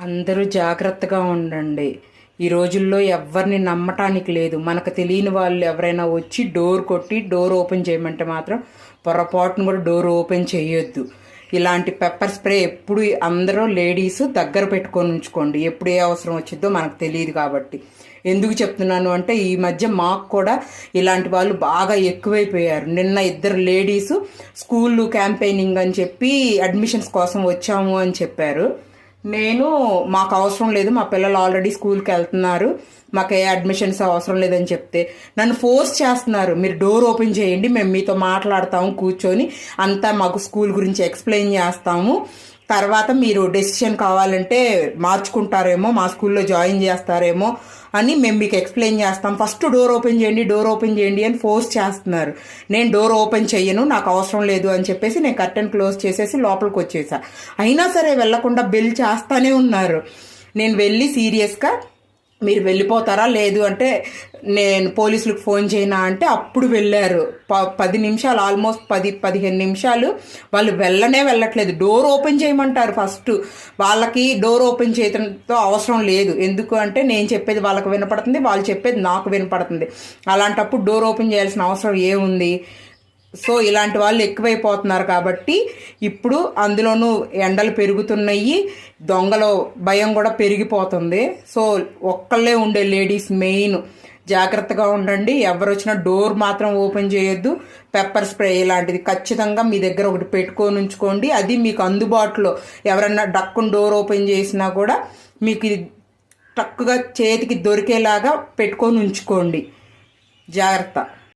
అందరూ జాగ్రత్తగా ఉండండి. ఈ రోజుల్లో ఎవరిని నమ్మటానికి లేదు. మనకు తెలియని వాళ్ళు ఎవరైనా వచ్చి డోర్ కొట్టి డోర్ ఓపెన్ చేయమంటే మాత్రం పొరపాటును కూడా డోర్ ఓపెన్ చేయొద్దు. ఇలాంటి పెప్పర్ స్ప్రే ఎప్పుడు అందరూ లేడీస్ దగ్గర పెట్టుకొని ఉంచుకోండి. ఎప్పుడు ఏ అవసరం వచ్చిందో మనకు తెలియదు కాబట్టి. ఎందుకు చెప్తున్నాను అంటే ఈ మధ్య మాకు కూడా ఇలాంటి వాళ్ళు బాగా ఎక్కువైపోయారు. నిన్న ఇద్దరు లేడీస్ స్కూల్ క్యాంపెయినింగ్ అని చెప్పి అడ్మిషన్స్ కోసం వచ్చాము అని చెప్పారు. నేను మాకు అవసరం లేదు మా పిల్లలు ఆల్రెడీ స్కూల్కి వెళ్తున్నారు. మాకు ఏ అడ్మిషన్స్ అవసరం లేదని చెప్తే నన్ను ఫోర్స్ చేస్తున్నారు. మీరు డోర్ ఓపెన్ చేయండి మేము మీతో మాట్లాడతాము కూర్చొని అంతా మాకు స్కూల్ గురించి ఎక్స్ప్లెయిన్ చేస్తాము. తర్వాత మీరు డెసిషన్ కావాలంటే మార్చుకుంటారేమో మా స్కూల్లో జాయిన్ చేస్తారేమో అని మేము మీకు ఎక్స్ప్లెయిన్ చేస్తాం. ఫస్ట్ డోర్ ఓపెన్ చేయండి డోర్ ఓపెన్ చేయండి అని ఫోర్స్ చేస్తున్నారు. నేను డోర్ ఓపెన్ చేయను నాకు అవసరం లేదు అని చెప్పేసి నేను కర్టెన్ క్లోజ్ చేసేసి లోపలికి వచ్చేసా. అయినా సరే వెళ్ళకుండా బెల్ చేస్తానే ఉన్నారు. నేను వెళ్ళి సీరియస్గా మీరు వెళ్ళిపోతారా? లేదు అంటే నేను పోలీసులకు ఫోన్ చేయనా అంటే అప్పుడు వెళ్ళారు. ప పది నిమిషాలు ఆల్మోస్ట్ పది పదిహేను నిమిషాలు వాళ్ళు వెళ్ళనే వెళ్ళట్లేదు. డోర్ ఓపెన్ చేయమంటారు ఫస్ట్. వాళ్ళకి డోర్ ఓపెన్ చేయడంతో అవసరం లేదు. ఎందుకు అంటే నేను చెప్పేది వాళ్ళకి వినపడుతుంది వాళ్ళు చెప్పేది నాకు వినపడుతుంది. అలాంటప్పుడు డోర్ ఓపెన్ చేయాల్సిన అవసరం ఏముంది? సో ఇలాంటి వాళ్ళు ఎక్కువైపోతున్నారు కాబట్టి ఇప్పుడు అందులోనూ ఎండలు పెరుగుతున్నాయి దొంగల భయం కూడా పెరిగిపోతుంది. సో ఒక్కళ్ళే ఉండే లేడీస్ మెయిన్. జాగ్రత్తగా ఉండండి. ఎవరు వచ్చినా డోర్ మాత్రం ఓపెన్ చేయొద్దు. పెప్పర్ స్ప్రే ఇలాంటిది ఖచ్చితంగా మీ దగ్గర ఒకటి పెట్టుకొని ఉంచుకోండి. అది మీకు అందుబాటులో ఎవరన్నా డక్కును డోర్ ఓపెన్ చేసినా కూడా మీకు ఇది టక్కుగా చేతికి దొరికేలాగా పెట్టుకొని ఉంచుకోండి. జాగ్రత్త.